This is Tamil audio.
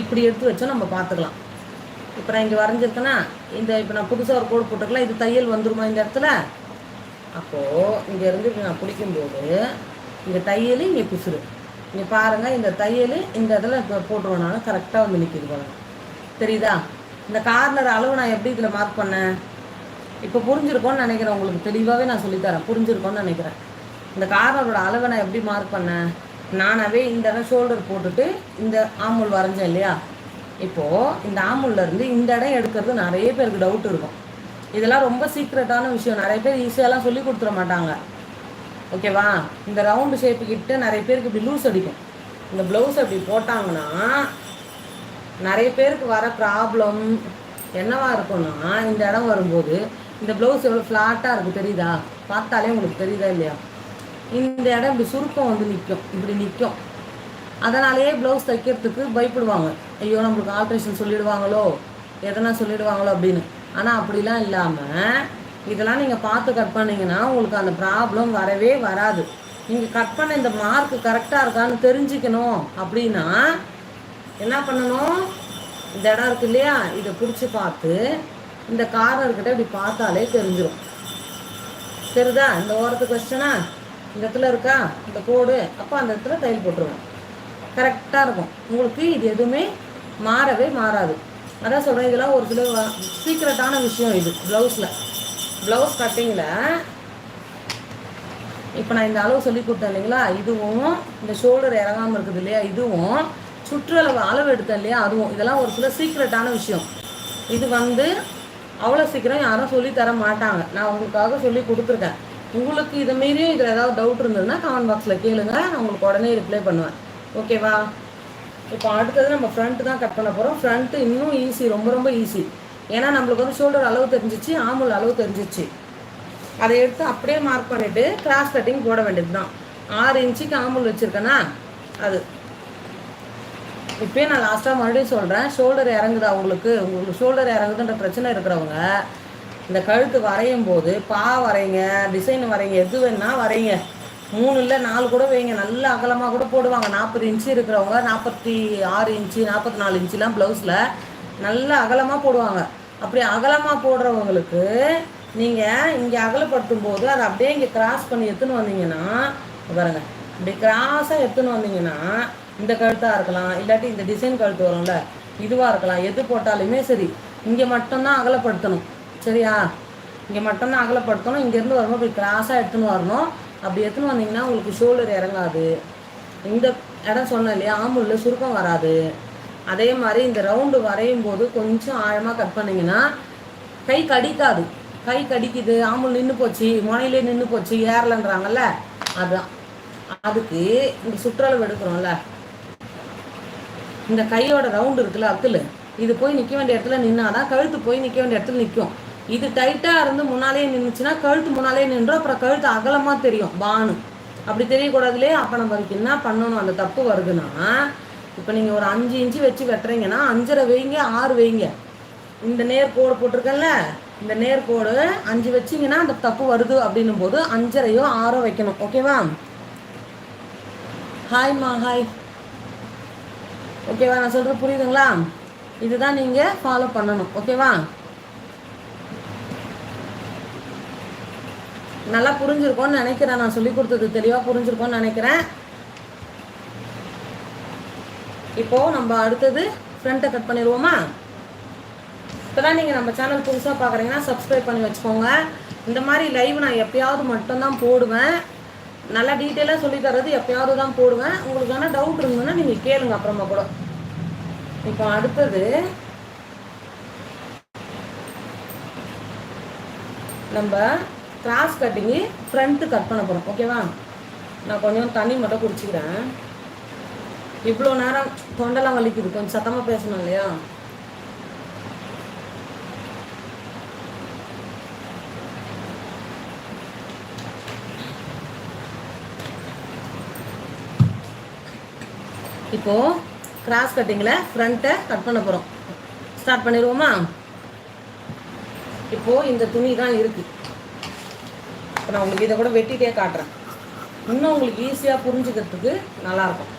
இப்படி எடுத்து வச்சோம் நம்ம பார்த்துக்கலாம். இப்போ நான் இங்கே வரைஞ்சிருக்கேன்னா இந்த இப்போ நான் புதுசாக ஒரு கோடு போட்டுக்கலாம் இது தையல் வந்துருமா இந்த இடத்துல? அப்போது இங்கேருந்து இப்படி நான் பிடிக்கும்போது இங்கே தையல் இங்கே பிசுறு. இங்கே பாருங்கள் இந்த தையல் இந்த இதில் இப்போ போட்டுருவேனாலும் கரெக்டாக வந்து நிற்கிது பாருங்க. தெரியுதா? இந்த கார்னர் அளவு நான் எப்படி இதில் மார்க் பண்ணேன்? இப்போ புரிஞ்சிருக்கோன்னு நினைக்கிறேன் உங்களுக்கு தெளிவாகவே நான் சொல்லித்தரேன். புரிஞ்சிருக்கோன்னு நினைக்கிறேன். இந்த கார்னரோட அளவை நான் எப்படி மார்க் பண்ணேன்? நானாவே இந்த இடம் ஷோல்டர் போட்டுட்டு இந்த ஆமுல் வரைஞ்சேன் இல்லையா? இப்போது இந்த ஆமுல்ல இருந்து இந்த இடம் எடுக்கிறது நிறைய பேருக்கு டவுட் இருக்கும். இதெல்லாம் ரொம்ப சீக்ரெட்டான விஷயம். நிறைய பேர் ஈஸியாலாம் சொல்லி கொடுத்துட மாட்டாங்க. ஓகேவா இந்த ரவுண்டு ஷேப்பு கிட்ட நிறைய பேருக்கு இப்படி லூஸ் அடிக்கும். இந்த ப்ளவுஸ் அப்படி போட்டாங்கன்னா நிறைய பேருக்கு வர ப்ராப்ளம் என்னவா இருக்கும்னா இந்த இடம் வரும்போது இந்த ப்ளவுஸ் எவ்வளோ ஃப்ளாட்டாக இருக்குது தெரியுதா? பார்த்தாலே உங்களுக்கு தெரியுதா இல்லையா? இந்த இடம் இப்படி சுருக்கம் வந்து நிற்கும் இப்படி நிற்கும். அதனாலேயே ப்ளவுஸ் தைக்கிறதுக்கு பயப்படுவாங்க. ஐயோ நம்மளுக்கு ஆல்ட்ரேஷன் சொல்லிடுவாங்களோ? எதனா சொல்லிடுவாங்களோ அப்படின்னு. ஆனால் அப்படிலாம் இல்லாமல் இதெல்லாம் நீங்கள் பார்த்து கட் பண்ணிங்கன்னா உங்களுக்கு அந்த ப்ராப்ளம் வரவே வராது. நீங்கள் கட் பண்ண இந்த மார்க் கரெக்டாக இருக்கான்னு தெரிஞ்சுக்கணும் அப்படின்னா என்ன பண்ணணும்? இந்த இடம் இருக்கு இல்லையா? இதை பிடிச்சி பார்த்து இந்த கார்னர்கிட்ட இப்படி பார்த்தாலே தெரிஞ்சிடும் தெரியுதா இந்த ஓரத்துக்கு கொஸ்டனா இந்த இடத்துல இருக்கா? இந்த கோடு அப்போ அந்த இடத்துல தையல் போட்டுருவேன் கரெக்டாக இருக்கும். உங்களுக்கு இது எதுவுமே மாறவே மாறாது. அதான் சொல்கிறேன் இதெல்லாம் ஒரு சில சீக்கிரட்டான விஷயம் இது ப்ளவுஸில் ப்ளவுஸ் கட்டிங்கில் இப்போ நான் இந்த அளவு சொல்லி கொடுத்தேன் இல்லைங்களா? இதுவும் இந்த ஷோல்டர் இறங்காமல் இருக்குது இல்லையா? இதுவும் சுற்றளவு அளவு எடுத்தேன் இல்லையா? அதுவும் இதெல்லாம் ஒரு சில சீக்ரெட்டான விஷயம். இது வந்து அவ்வளோ சீக்கிரம் யாரும் சொல்லி தர மாட்டாங்க. நான் உங்களுக்காக சொல்லி கொடுத்துருக்கேன். உங்களுக்கு இதை மாரியும் இதில் ஏதாவது டவுட் இருந்ததுன்னா கமெண்ட் பாக்ஸில் கேளுங்க. நான் உங்களுக்கு உடனே ரிப்ளை பண்ணுவேன். ஓகேவா இப்போ அடுத்தது நம்ம ஃப்ரண்ட் தான் கட் பண்ண போகிறோம் ஃப்ரண்ட்டு இன்னும் ஈஸி ரொம்ப ரொம்ப ஈஸி ஏன்னா நம்மளுக்கு வந்து ஷோல்டர் அளவு தெரிஞ்சிச்சு ஆமுல் அளவு தெரிஞ்சிச்சு. அதை எடுத்து அப்படியே மார்க் பண்ணிவிட்டு கிராஸ் கட்டிங் போட வேண்டியது தான் ஆறு இன்ச்சுக்கு ஆமுல் வச்சுருக்கேன்னா அது. இப்போயே நான் லாஸ்ட்டாக மறுபடியும் சொல்கிறேன் ஷோல்டர் இறங்குதா உங்களுக்கு? உங்களுக்கு ஷோல்டர் இறங்குதுன்ற பிரச்சனை இருக்கிறவங்க இந்த கழுத்து வரையும் போது பா வரைங்க டிசைன் வரைங்க எது வேணா வரைங்க. மூணு இல்லை நாலு கூட வைங்க. நல்ல அகலமாக கூட போடுவாங்க. நாற்பது இன்ச்சு இருக்கிறவங்க நாற்பத்தி ஆறு இன்ச்சு நாற்பத்தி நாலு இன்ச்சுலாம் ப்ளவுஸில் நல்ல அகலமாக போடுவாங்க. அப்படி அகலமாக போடுறவங்களுக்கு நீங்கள் இங்கே அகலப்படுத்தும் போது அதை அப்படியே இங்கே கிராஸ் பண்ணி எடுத்துன்னு வந்தீங்கன்னா பாருங்க. இப்படி கிராஸாக எடுத்துன்னு வந்தீங்கன்னா இந்த கழுத்தாக இருக்கலாம். இல்லாட்டி இந்த டிசைன் கழுத்து வரும்ல இதுவாக இருக்கலாம். எது போட்டாலுமே சரி இங்கே மட்டும்தான் அகலப்படுத்தணும். சரியா? இங்கே மட்டும்தான் அகலப்படுத்தணும். இங்கேருந்து வரும்போது இப்படி கிராஸாக எடுத்துன்னு வரணும். அப்படி எடுத்துன்னு வந்தீங்கன்னா உங்களுக்கு ஷோல்டர் இறங்காது. இந்த இடம் சொன்னேன் இல்லையா? ஆம்புல்ல சுருக்கம் வராது. அதே மாதிரி இந்த ரவுண்டு வரையும் போது கொஞ்சம் ஆழமாக கட் பண்ணீங்கன்னா கை கடிக்காது. கை கடிக்குது. ஆம்புல் நின்று போச்சு. முனையிலே நின்று போச்சு. ஏறலன்றாங்கல்ல? அதுதான் அதுக்கு இந்த சுற்றளவு எடுக்கிறோம்ல. இந்த கையோட ரவுண்டு இருக்குல்ல அக்குல. இது போய் நிற்க வேண்டிய இடத்துல நின்னாதான் கழுத்து போய் நிற்க வேண்டிய இடத்துல நிற்கும் இது டைட்டாக இருந்து முன்னாலே நின்றுச்சுன்னா கழுத்து முன்னாலே நின்றோம் அப்புறம் கழுத்து அகலமாக தெரியும் பானு. அப்படி தெரியக்கூடாதுலே அப்போ நம்மளுக்கு என்ன பண்ணணும் அந்த தப்பு வருதுன்னா இப்போ நீங்கள் ஒரு அஞ்சு இன்ச்சு வச்சு வெட்டுறீங்கன்னா அஞ்சரை வைங்க ஆறு வைங்க. இந்த நேர் கோடு போட்டிருக்கேன்ல இந்த நேர் கோடு அஞ்சு வச்சிங்கன்னா அந்த தப்பு வருது அப்படின்னும் போது அஞ்சரையோ ஆறோ வைக்கணும். ஓகேவா ஹாய்மா ஹாய் ஓகேவா நான் சொல்கிறது புரியுதுங்களா? இதுதான் நீங்கள் ஃபாலோ பண்ணணும். ஓகேவா நல்லா புரிஞ்சிருக்கோன்னு நினைக்கிறேன். நான் சொல்லி கொடுத்தது தெளிவாக புரிஞ்சிருக்கோன்னு நினைக்கிறேன். இப்போ நம்ம அடுத்தது ஃப்ரண்ட்டை கட் பண்ணிடுவோமா? இப்போதான் நீங்கள் நம்ம சேனல் புதுசாக பார்க்குறீங்கன்னா சப்ஸ்கிரைப் பண்ணி வச்சுக்கோங்க. இந்த மாதிரி லைவ் நான் எப்பயாவது மட்டும்தான் போடுவேன். நல்லா டீட்டெயிலாக சொல்லி தர்றது எப்பயாவது தான் போடுவேன். உங்களுக்கு ஆனால் டவுட் இருந்ததுன்னா நீங்கள் கேளுங்க அப்புறமா கூட. இப்போ அடுத்தது நம்ம கிராஸ் கட்டிங்கு ஃப்ரண்ட்டு கட் பண்ண போகிறோம் ஓகேவா நான் கொஞ்சம் தண்ணி மட்டும் குடிச்சிக்கிறேன். இவ்வளோ நேரம் தொண்டெல்லாம் வலிக்குது கொஞ்சம் சத்தமாக பேசணும் இல்லையா? இப்போ கிராஸ் கட்டிங்கில் ஃப்ரண்ட்டை கட் பண்ண போகிறோம் ஸ்டார்ட் பண்ணிடுவோமா? இப்போ இந்த துணி தான் இருக்குது இப்போ நான் உங்களுக்கு இதை கூட வெட்டிட்டே காட்டுறேன். இன்னும் உங்களுக்கு ஈஸியாக புரிஞ்சுக்கிறதுக்கு நல்லாயிருக்கும்.